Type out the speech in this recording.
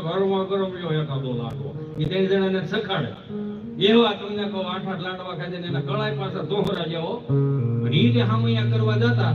ઘરમાં ગરમ લ્યો એકાદો લાડવો. એ ત્રણ જણાને સખાડે. એવા તમને કહો આઠ આઠ લાડવા ખાધે એના કળાય પાછા દોહરા જેવો. જે હામૈયા કરવા જતા